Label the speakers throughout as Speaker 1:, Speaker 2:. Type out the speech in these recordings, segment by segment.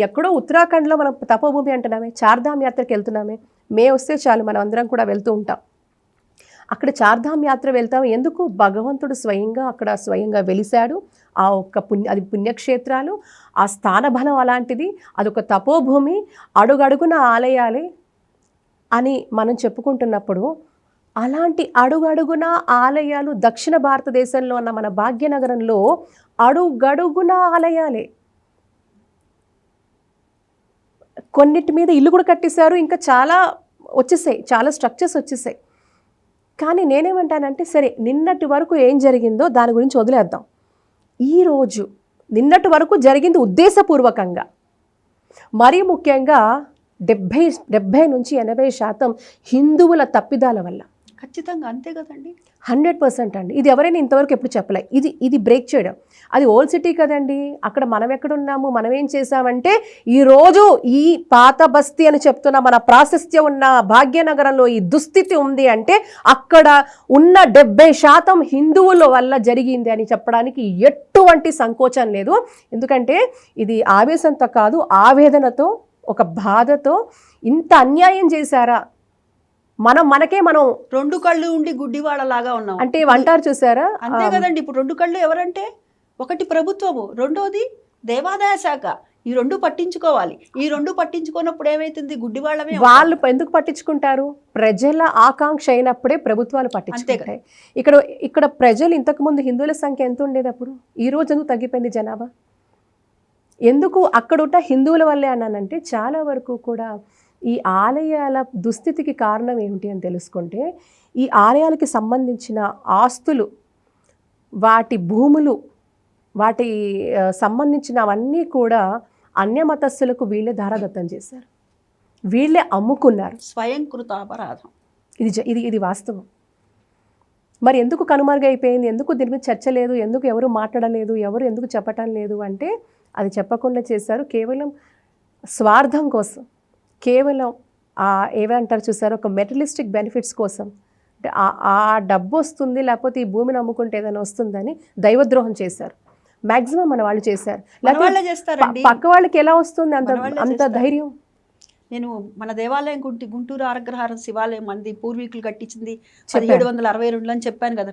Speaker 1: ఎక్కడో ఉత్తరాఖండ్లో మనం తపోభూమి అంటున్నామే చార్ధామ్ యాత్రకి వెళ్తున్నామే. మే వస్తే చాలు మనం అందరం కూడా వెళ్తూ ఉంటాం. అక్కడ చార్ధామ్ యాత్ర వెళ్తాం. ఎందుకు? భగవంతుడు స్వయంగా అక్కడ స్వయంగా వెలిశాడు. ఆ ఒక్క పుణ్య అది పుణ్యక్షేత్రాలు ఆ స్థానబలం అలాంటిది. అదొక తపోభూమి అడుగడుగున ఆలయాలే అని మనం చెప్పుకుంటున్నప్పుడు అలాంటి అడుగడుగున ఆలయాలు దక్షిణ భారతదేశంలో ఉన్న మన భాగ్యనగరంలో అడుగడుగున ఆలయాలే. కొన్నిటి మీద ఇల్లు కూడా కట్టేశారు ఇంకా చాలా వచ్చేసాయి చాలా స్ట్రక్చర్స్ వచ్చేసాయి. కానీ నేనేమంటానంటే సరే నిన్నటి వరకు ఏం జరిగిందో దాని గురించి వదిలేద్దాం. ఈరోజు నిన్నటి వరకు జరిగింది ఉద్దేశపూర్వకంగా. మరీ ముఖ్యంగా డెబ్భై డెబ్భై నుంచి ఎనభై శాతం హిందువుల తప్పిదాల వల్ల.
Speaker 2: ఖచ్చితంగా అంతే కదండి?
Speaker 1: హండ్రెడ్ పర్సెంట్ అండి. ఇది ఎవరైనా ఇంతవరకు ఎప్పుడు చెప్పలే. ఇది ఇది బ్రేక్ చేయడం. అది ఓల్డ్ సిటీ కదండి. అక్కడ మనం ఎక్కడున్నాము మనం ఏం చేసామంటే ఈరోజు ఈ పాత బస్తీ అని చెప్తున్న మన ప్రాశస్త్యం ఉన్న భాగ్యనగరంలో ఈ దుస్థితి ఉంది అంటే అక్కడ ఉన్న డెబ్బై శాతం హిందువుల వల్ల జరిగింది అని చెప్పడానికి ఎటువంటి సంకోచం లేదు. ఎందుకంటే ఇది ఆవేశంతో కాదు ఆవేదనతో ఒక బాధతో ఇంత అన్యాయం చేశారా? మనం మనకే మనం
Speaker 2: రెండు కళ్ళు ఉండి గుడ్డివాడలాగా ఉన్నాం.
Speaker 1: అంటే వంటారు చూసారా?
Speaker 2: అంతే కదండి ఇప్పుడు రెండు కళ్ళు ఎవరంటే? ఒకటి ప్రభుత్వము రెండోది దేవాదాయ శాఖ. ఈ రెండు పట్టించుకోవాలి. ఈ రెండు పట్టించుకోనప్పుడు ఏమైతుంది? గుడ్డివాళ్ళమే అవుతాం.
Speaker 1: వాళ్ళు ఎందుకు పట్టించుకుంటారు? ప్రజల ఆకాంక్ష అయినప్పుడే ప్రభుత్వాలు పట్టించుకుంటాయి. ఇక్కడ ఇక్కడ ప్రజలు ఇంతకుముందు హిందువుల సంఖ్య ఎంత ఉండేది అప్పుడు? ఈ రోజు ఎందుకు తగ్గిపోయింది జనాభా? ఎందుకు అక్కడున్న హిందువుల వల్లే అన్నానంటే చాలా వరకు కూడా ఈ ఆలయాల దుస్థితికి కారణం ఏమిటి అని తెలుసుకుంటే ఈ ఆలయాలకి సంబంధించిన ఆస్తులు వాటి భూములు వాటి సంబంధించినవన్నీ కూడా అన్య మతస్థులకు వీళ్ళే ధారాదత్తం చేశారు. వీళ్ళే అమ్ముకున్నారు.
Speaker 2: స్వయం కృతాపరాధం
Speaker 1: ఇది జ- ఇది ఇది వాస్తవం. మరి ఎందుకు కనుమరుగైపోయింది ఎందుకు దీని మీద చర్చ లేదు? ఎందుకు ఎవరు మాట్లాడలేదు? ఎవరు ఎందుకు చెప్పటం లేదు? అంటే అది చెప్పకుండా చేశారు కేవలం స్వార్థం కోసం. కేవలం ఆ ఏమంటారు చూసారు ఒక మెటలిస్టిక్ బెనిఫిట్స్ కోసం. అంటే ఆ- డబ్బు వస్తుంది లేకపోతే ఈ భూమిని అమ్ముకుంటే ఏదైనా వస్తుందని దైవద్రోహం చేశారు. మ్యాక్సిమం మన వాళ్ళు చేశారు. పక్క వాళ్ళకి ఎలా వస్తుంది అంత అంత. ధైర్యం?
Speaker 2: నేను మన దేవాలయం గుంటి గుంటూరు ఆరగ్రహారం శివాలయం మంది పూర్వీకులు కట్టించింది. పదిహేడు వందల అరవై రెండులో అని చెప్పాను కదా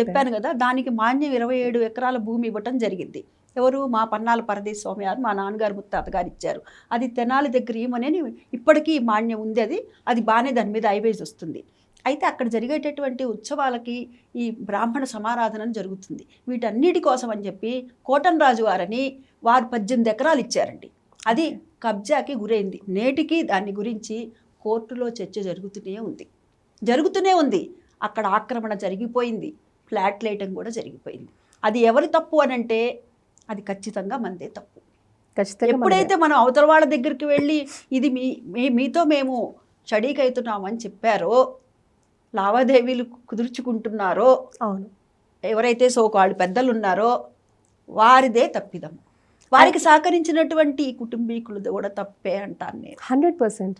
Speaker 2: చెప్పాను కదా? దానికి మాన్యం ఇరవై ఏడు ఎకరాల భూమి ఇవ్వటం జరిగింది. ఎవరు? మా పన్నాల పరదేశ్ స్వామి గారు మా నాన్నగారు ముత్తాత గారు ఇచ్చారు. అది తెనాలి దగ్గర ఏమని ఇప్పటికీ మాన్యం ఉంది అది. అది బాగానే దాని మీద ఐవేజ్ వస్తుంది. అయితే అక్కడ జరిగేటటువంటి ఉత్సవాలకి ఈ బ్రాహ్మణ సమారాధన జరుగుతుంది. వీటన్నిటి కోసం అని చెప్పి కోటన్ రాజు వారని వారు పద్దెనిమిది ఎకరాలు ఇచ్చారండి. అది కబ్జాకి గురైంది. నేటికి దాని గురించి కోర్టులో చర్చ జరుగుతూనే ఉంది. జరుగుతూనే ఉంది. అక్కడ ఆక్రమణ జరిగిపోయింది. ఫ్లాట్ లేయటం కూడా జరిగిపోయింది. అది ఎవరి తప్పు అని అంటే అది ఖచ్చితంగా మనదే తప్పు.
Speaker 1: ఖచ్చితంగా.
Speaker 2: ఎప్పుడైతే మనం అవతల వాళ్ళ దగ్గరికి వెళ్ళి ఇది మీ మీతో మేము షడీక్ అవుతున్నామని చెప్పారో లావాదేవీలు కుదుర్చుకుంటున్నారో
Speaker 1: అవును.
Speaker 2: ఎవరైతే సోకాళ్ళు పెద్దలు ఉన్నారో వారిదే తప్పిదం. వారికి సహకరించినటువంటి కుటుంబీకులు కూడా తప్పే అంటాను నేను.
Speaker 1: Hundred percent.